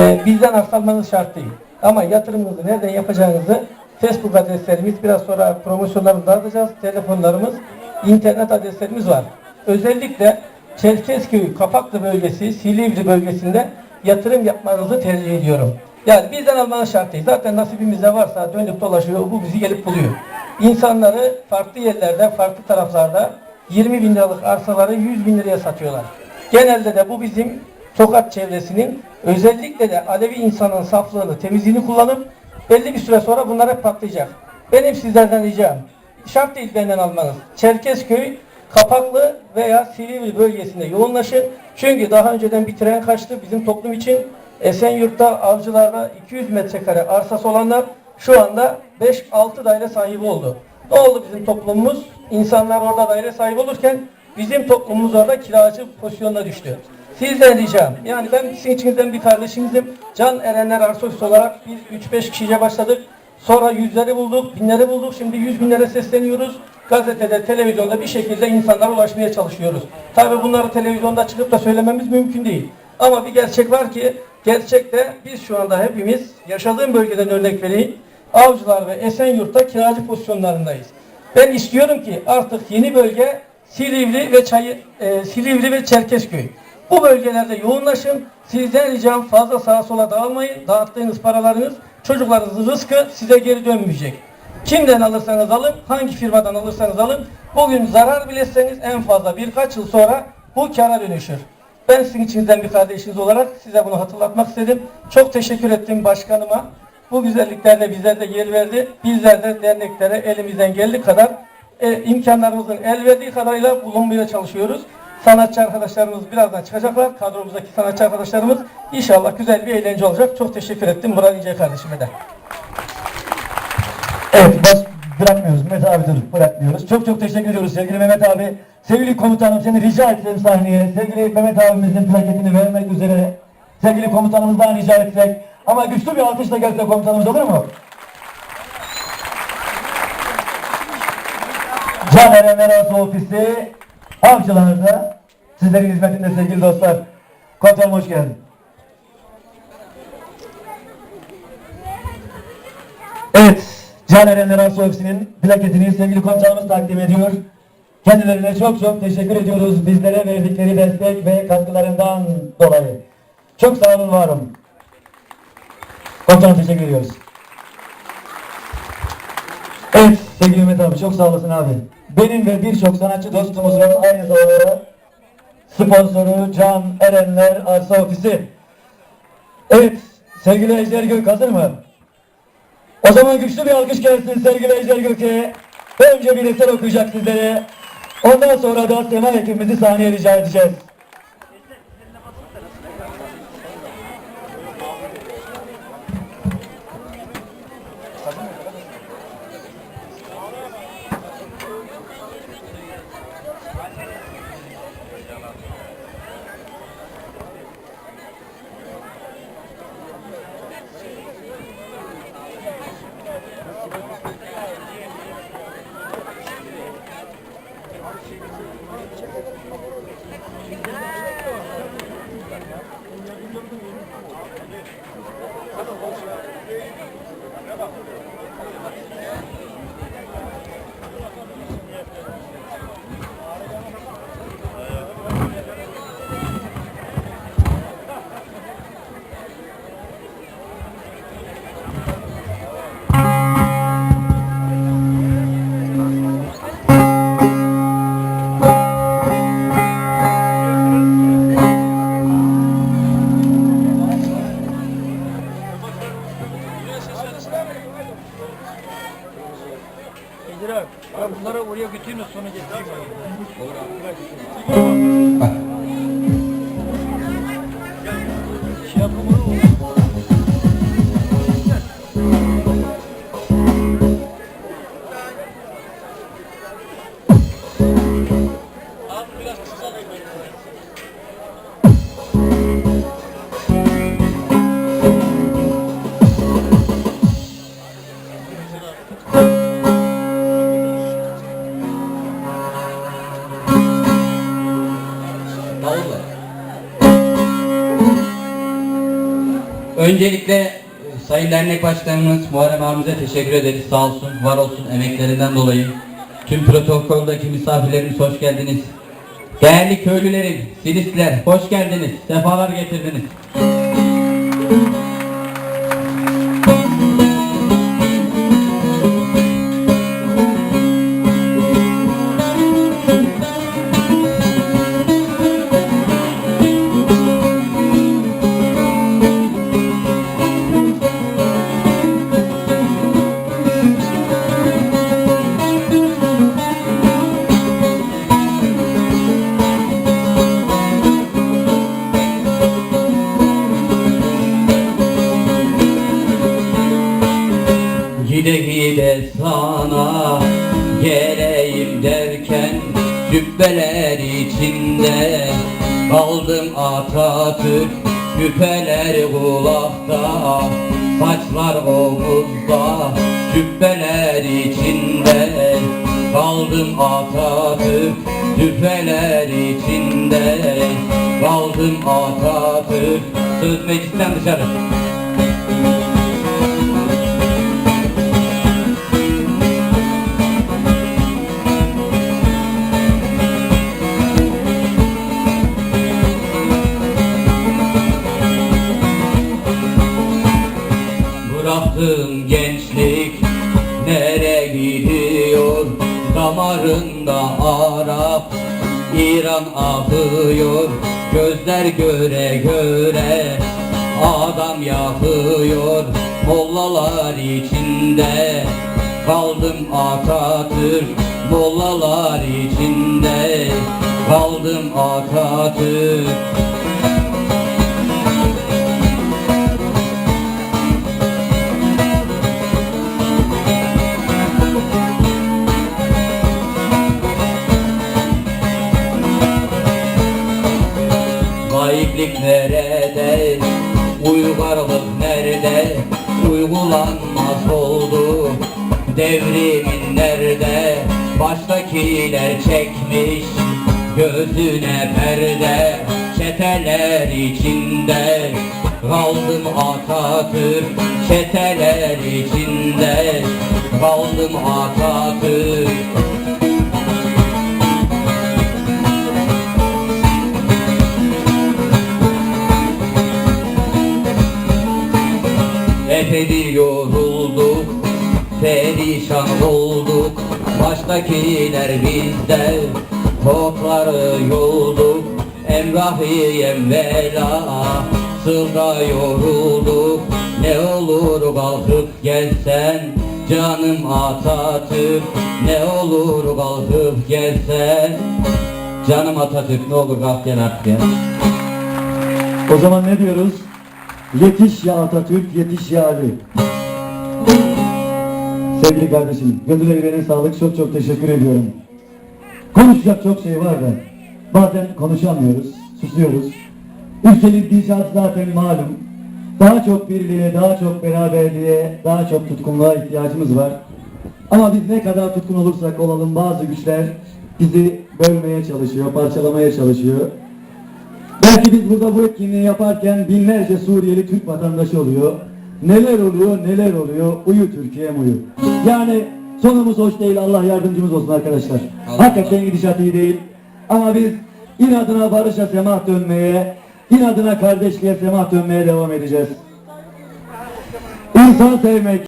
Ee, bizden aktarmanız şart değil. Ama yatırımınızı nereden yapacağınızı Facebook adreslerimiz biraz sonra promosyonlarını dağıtacağız. Telefonlarımız, internet adreslerimiz var. Özellikle Çerkezköy, Kapaklı bölgesi, Silivri bölgesinde yatırım yapmanızı tercih ediyorum. Yani bizden almanız şart değil. Zaten nasibimizde varsa dönüp dolaşıyor, bu bizi gelip buluyor. İnsanları farklı yerlerde, farklı taraflarda 20 bin liralık arsaları 100 bin liraya satıyorlar. Genelde de bu bizim Tokat çevresinin özellikle de Alevi insanın saflığını, temizliğini kullanıp belli bir süre sonra bunlar hep patlayacak. Benim sizlerden ricam, şart değil benden almanız. Çerkezköy, Kapaklı veya Silivri bölgesinde yoğunlaşın. Çünkü daha önceden bir tren kaçtı bizim toplum için. Esenyurt'ta avcılarda 200 metrekare arsası olanlar şu anda 5-6 daire sahibi oldu. Ne oldu bizim toplumumuz? İnsanlar orada daire sahibi olurken bizim toplumumuz orada kiracı pozisyonuna düştü. Sizden ricam, yani ben sizin içinizden bir kardeşinizim. Can Erenler Arsoyus olarak biz 3-5 kişiyle başladık. Sonra yüzleri bulduk, binleri bulduk. Şimdi yüz binlere sesleniyoruz. Gazetede, televizyonda bir şekilde insanlara ulaşmaya çalışıyoruz. Tabii bunları televizyonda çıkıp da söylememiz mümkün değil. Ama bir gerçek var ki, gerçekte biz şu anda hepimiz yaşadığım bölgeden örnek vereyim. Avcılar ve Esenyurt'ta kiracı pozisyonlarındayız. Ben istiyorum ki artık yeni bölge Silivri ve Çayı, e, Silivri ve Çerkezköy. Bu bölgelerde yoğunlaşın. Sizden ricam fazla sağa sola dağılmayın. Dağıttığınız paralarınız çocuklarınızın rızkı size geri dönmeyecek. Kimden alırsanız alın, hangi firmadan alırsanız alın, bugün zarar bile etseniz en fazla birkaç yıl sonra bu kâra dönüşür. Ben sizin içinizden bir kardeşiniz olarak size bunu hatırlatmak istedim. Çok teşekkür ettim başkanıma. Bu güzelliklerde bizler de yer verdi. Bizler de derneklere elimizden geldiği kadar e, imkanlarımızın el verdiği kadarıyla bulunmaya çalışıyoruz. Sanatçı arkadaşlarımız birazdan çıkacaklar. Kadromuzdaki sanatçı arkadaşlarımız inşallah güzel bir eğlence olacak. Çok teşekkür ettim Murat İnce kardeşime de. Evet, bas bırakmıyoruz. Mehmet abi dur, bırakmıyoruz. Çok çok teşekkür ediyoruz sevgili Mehmet abi. Sevgili komutanım seni rica etsem sahneye. Sevgili Mehmet abimizin plaketini vermek üzere. Sevgili komutanımızdan rica etsek. Ama güçlü bir alkışla gelse komutanımız olur mu? Can Erenler Arası Ofisi Avcılar'da sizlerin hizmetinde sevgili dostlar. Komutanım hoş geldin. Evet, Can Erenler Arsa Ofisi'nin plaketini sevgili komutanımız takdim ediyor. Kendilerine çok çok teşekkür ediyoruz bizlere verdikleri destek ve katkılarından dolayı. Çok sağ olun, var olun. Komutanım teşekkür ediyoruz. Evet sevgili Mehmet abi çok sağ olasın abi. Benim ve birçok sanatçı dostumuzun aynı zamanda sponsoru Can Erenler Arsa Ofisi. Evet sevgili Ejder Gök hazır mı? O zaman güçlü bir alkış gelsin sevgili Ejder Gök'e. Önce bir eser okuyacak sizlere. Ondan sonra da Sema ekibimizi sahneye rica edeceğiz. Öncelikle e, Sayın Dernek Başkanımız Muharrem abimize teşekkür ederiz. Sağ olsun, var olsun emeklerinden dolayı. Tüm protokoldaki misafirlerimiz hoş geldiniz. Değerli köylülerim, silistler hoş geldiniz. Sefalar getirdiniz. Atatürk Küpeler kulakta saçlar omuzda Cübbeler içinde. Kaldım Atatürk Cübbeler içinde. Kaldım Atatürk Söz meclisten dışarı İran akıyor. Gözler göre göre adam yakıyor. Mollalar içinde kaldım Atatürk. Mollalar içinde kaldım Atatürk. Uygarlık nerede? Uygulanmaz oldu Devrimin nerede? Baştakiler çekmiş Gözüne perde Çeteler içinde Kaldım Atatürk Çeteler içinde Kaldım Atatürk Epeydir yorulduk, perişan olduk. Baştakiler bizde, topları yolduk Emrahi emvela, sırda yorulduk Ne olur kalkıp gelsen, canım Atatürk. Ne olur kalkıp gelsen Canım Atatürk. Ne olur kalk gel artık ya. O zaman ne diyoruz? Yetiş ya Atatürk, yetiş ya Ali. Sevgili kardeşim, gönül emeğine sağlık, çok çok teşekkür ediyorum. Konuşacak çok şey var da bazen konuşamıyoruz, susuyoruz. Ülkenin gidişatı zaten malum. Daha çok birliğe, daha çok beraberliğe, daha çok tutkunluğa ihtiyacımız var. Ama biz ne kadar tutkun olursak olalım bazı güçler bizi bölmeye çalışıyor, parçalamaya çalışıyor. Belki biz burada bu etkinliği yaparken binlerce Suriyeli Türk vatandaşı oluyor. Neler oluyor, neler oluyor, uyu Türkiye'm uyu. Yani sonumuz hoş değil, Allah yardımcımız olsun arkadaşlar. Allah Hakikaten gidişat iyi değil. Ama biz inadına barışa semah dönmeye, inadına kardeşliğe semah dönmeye devam edeceğiz. İnsan sevmek,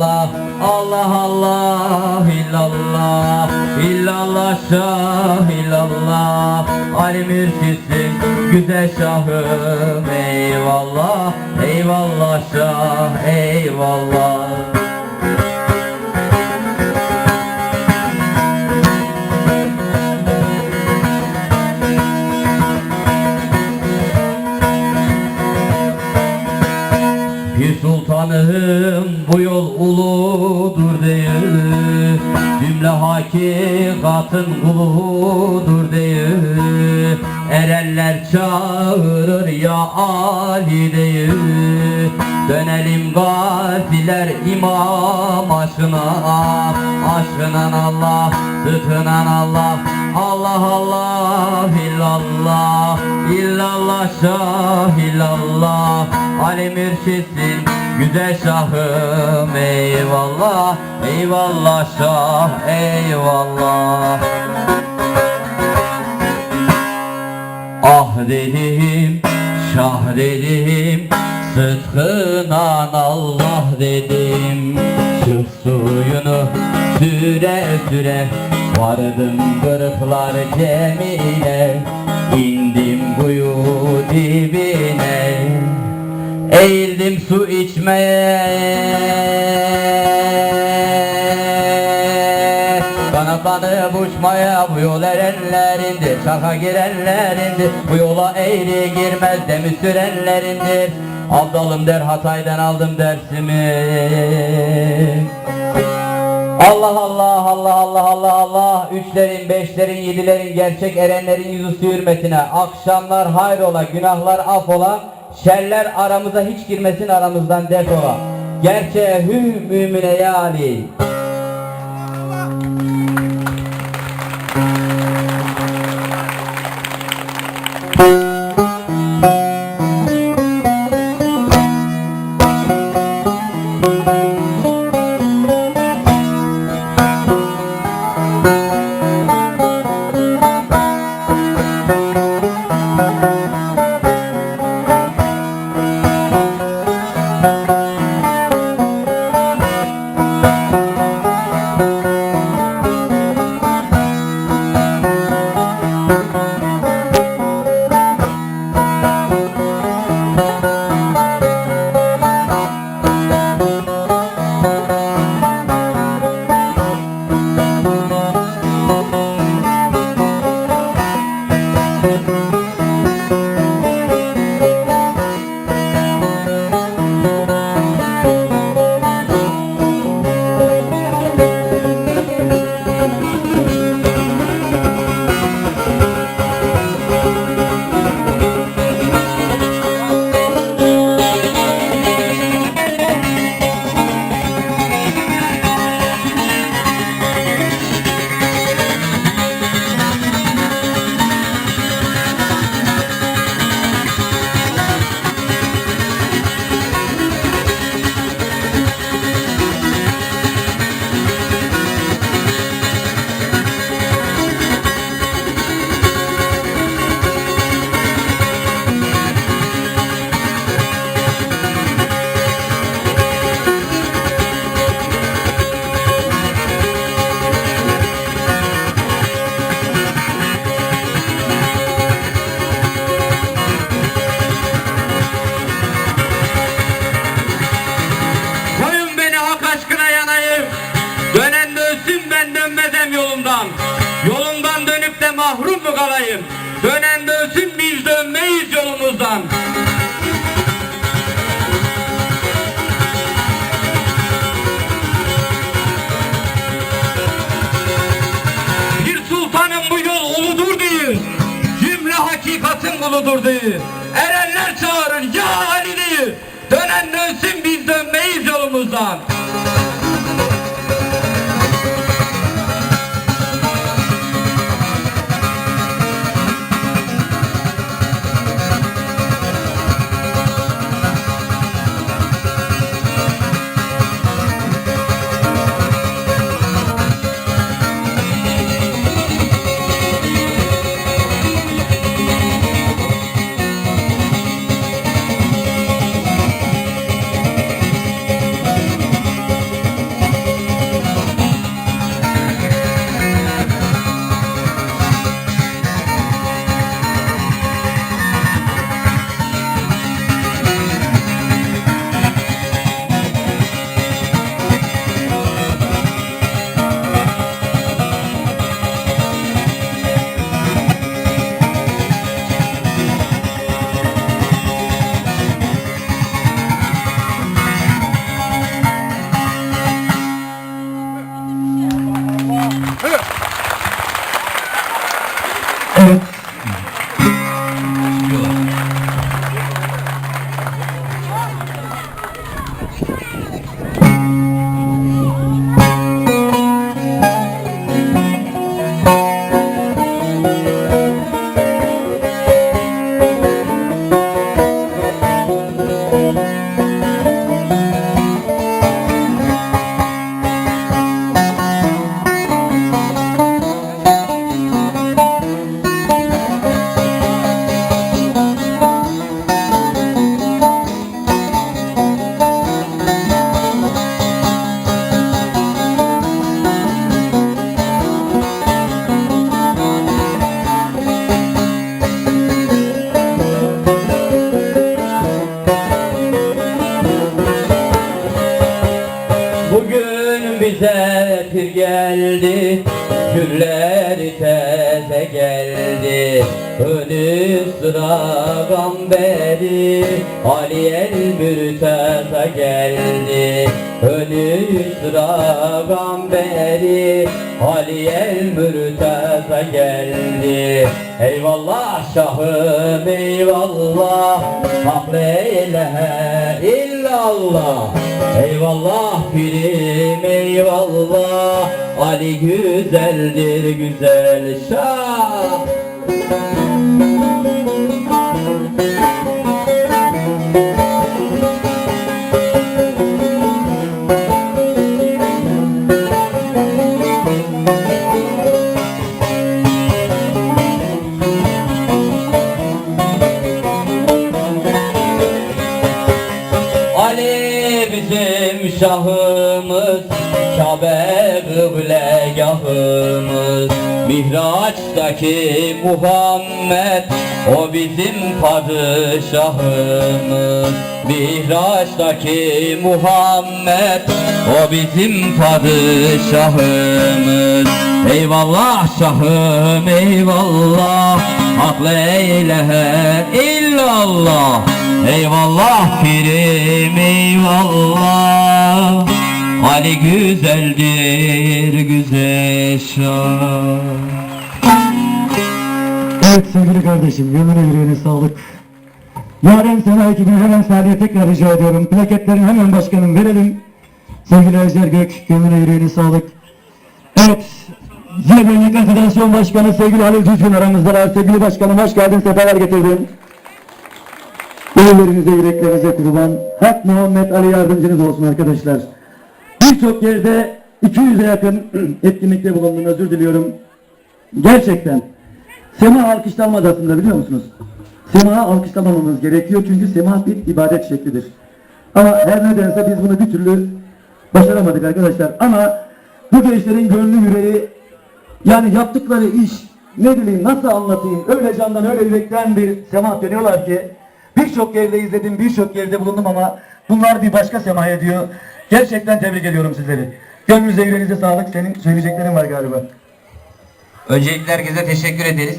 Sütünen Allah Allah Allah illallah illallah şah illallah. Ali mürşitsin güzel şahım eyvallah eyvallah şah eyvallah sultanım bu yol uludur değil Cümle hakikatın kuludur değil Erenler çağırır ya Ali değil Dönelim gaziler imam aşkına. Aşkına Allah, sütünen Allah. Allah Allah illallah. İllallah şah illallah. Ali mürşitsin güzel şahım eyvallah eyvallah şah eyvallah. Ah dedim şah dedim Sıtkınan Allah dedim. Çık suyunu süre süre Vardım kırıklar cemile indim kuyu dibine Eğildim su içmeye. Kanatlanıp uçmaya bu yol erenlerindir. Şaka girenlerindir Bu yola eğri girmez demi sürenlerindir Abdalım der Hatay'dan aldım dersimi. Allah Allah Allah Allah Allah Allah. Üçlerin, beşlerin, yedilerin, gerçek erenlerin yüzü hürmetine Akşamlar hayrola, günahlar af ola Şerler aramıza hiç girmesin aramızdan def ola Gerçeğe hü mümine ya Ali dönsün ben dönmezem yolumdan. Yolumdan dönüp de mahrum mu kalayım? Dönen dönsün biz dönmeyiz yolumuzdan. Bir sultanın bu yol uludur diyor Cümle hakikatin kuludur diyor Önü sıra gamberi Ali el mürteza geldi. Eyvallah şahım eyvallah Hak la ilahe illallah. Eyvallah pirim eyvallah Ali güzeldir güzel şah şahımız Kabe kıblegahımız. Mihraç'taki Muhammed O bizim padişahımız. Mihraç'taki Muhammed O bizim padişahımız. Eyvallah şahım eyvallah. Hak la ilahe illallah Eyvallah pirim eyvallah Ali güzeldir güzel şah Evet sevgili kardeşim, gönlüne yüreğine sağlık. Yaren Sena ekibini hemen sahneye tekrar rica ediyorum. Plaketlerini hemen başkanım verelim. Sevgili Ejder Gök, gönlüne yüreğine sağlık. Evet, Ziyademlik Federasyon Başkanı sevgili Halil Tüzgün aramızdalar. Sevgili başkanım hoş geldin, sefalar getirdin. Gönüllerinize, yüreklerinize kurban. Hak Muhammed Ali yardımcınız olsun arkadaşlar. Birçok yerde 200'e yakın etkinlikte bulundum, özür diliyorum. Gerçekten. Sema alkışlanmaz aslında biliyor musunuz? Sema alkışlamamamız gerekiyor çünkü sema bir ibadet şeklidir. Ama her nedense biz bunu bir türlü başaramadık arkadaşlar. Ama bu gençlerin gönlü yüreği yani yaptıkları iş ne bileyim nasıl anlatayım öyle candan öyle yürekten bir sema dönüyorlar ki birçok yerde izledim birçok yerde bulundum ama bunlar bir başka sema ediyor. Gerçekten tebrik ediyorum sizleri. Gönlünüze yüreğinize sağlık. Senin söyleyeceklerin var galiba. Öncelikle herkese teşekkür ederiz.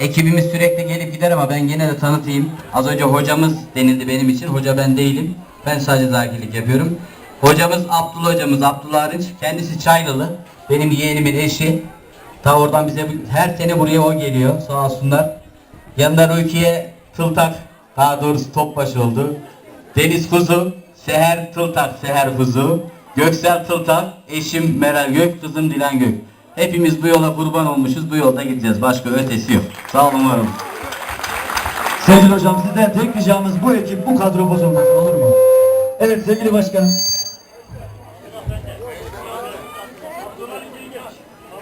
Ekibimiz sürekli gelip gider ama ben yine de tanıtayım. Az önce hocamız denildi benim için. Hoca ben değilim. Ben sadece zakilik yapıyorum. Hocamız Abdullah hocamız Abdullah Arınç. Kendisi Çaylılı. Benim yeğenimin eşi. Ta oradan bize her sene buraya o geliyor. Sağ olsunlar. Yanında Rukiye Tıltak. Daha doğrusu Topbaşı oldu. Deniz Kuzu. Seher Tıltak. Seher Kuzu. Göksel Tıltak. Eşim Meral Gök. Kızım Dilan Gök. Hepimiz bu yola kurban olmuşuz. Bu yolda gideceğiz. Başka ötesi yok. Sağ olun varım. Sevgili hocam sizden tek ricamız bu ekip bu kadro bozulmasın olur mu? Evet sevgili başkanım.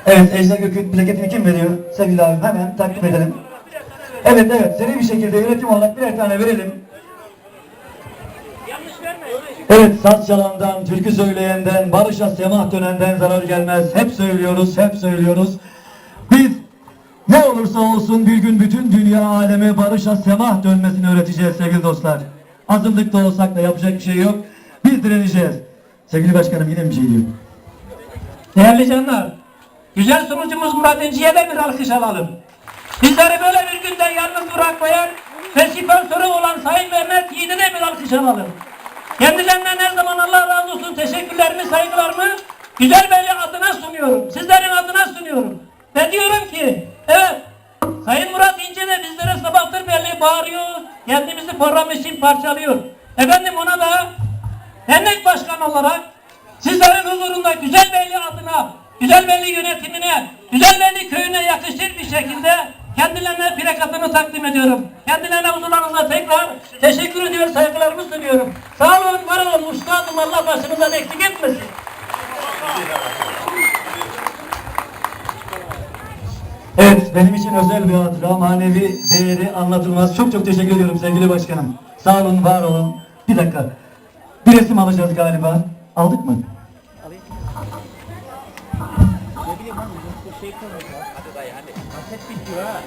Evet Ejder Gök'ün plaketini kim veriyor? Sevgili abim hemen takdim edelim. Evet evet seri bir şekilde yönetim olarak birer tane verelim. Evet saz çalandan, türkü söyleyenden, barışa semah dönenden zarar gelmez. Hep söylüyoruz, hep söylüyoruz. Biz ne olursa olsun bir gün bütün dünya aleme barışa semah dönmesini öğreteceğiz sevgili dostlar. Azınlıkta olsak da yapacak bir şey yok. Biz direneceğiz. Sevgili başkanım yine bir şey diyor. Değerli canlar, güzel sunucumuz Murat İnci'ye de bir alkış alalım. Bizleri böyle bir günde yalnız bırakmayan ve sponsoru olan Sayın Mehmet Yiğit'e bir alkış alalım. Kendilerinden her zaman Allah razı olsun teşekkürlerimi, saygılarımı Güzel Bey'in adına sunuyorum. Sizlerin adına sunuyorum. Ve diyorum ki, evet, Sayın Murat İnce de bizlere sabahtır belli bağırıyor, kendimizi program için parçalıyor. Efendim ona da dernek başkanı olarak sizlerin huzurunda Güzelbeyli adına, Güzelbeyli yönetimine, Güzelbeyli köyüne yakışır bir şekilde kendilerine plakatını takdim ediyorum. Kendilerine huzurlarınızda tekrar teşekkür ediyor, saygılarımı diliyorum. Sağ olun, var olun, üstadım Allah başınızdan eksik etmesin. Evet, benim için özel bir hatıra, manevi değeri anlatılmaz. Çok çok teşekkür ediyorum sevgili başkanım. Sağ olun, var olun. Bir dakika. Bir resim alacağız galiba. Aldık mı? Thứ.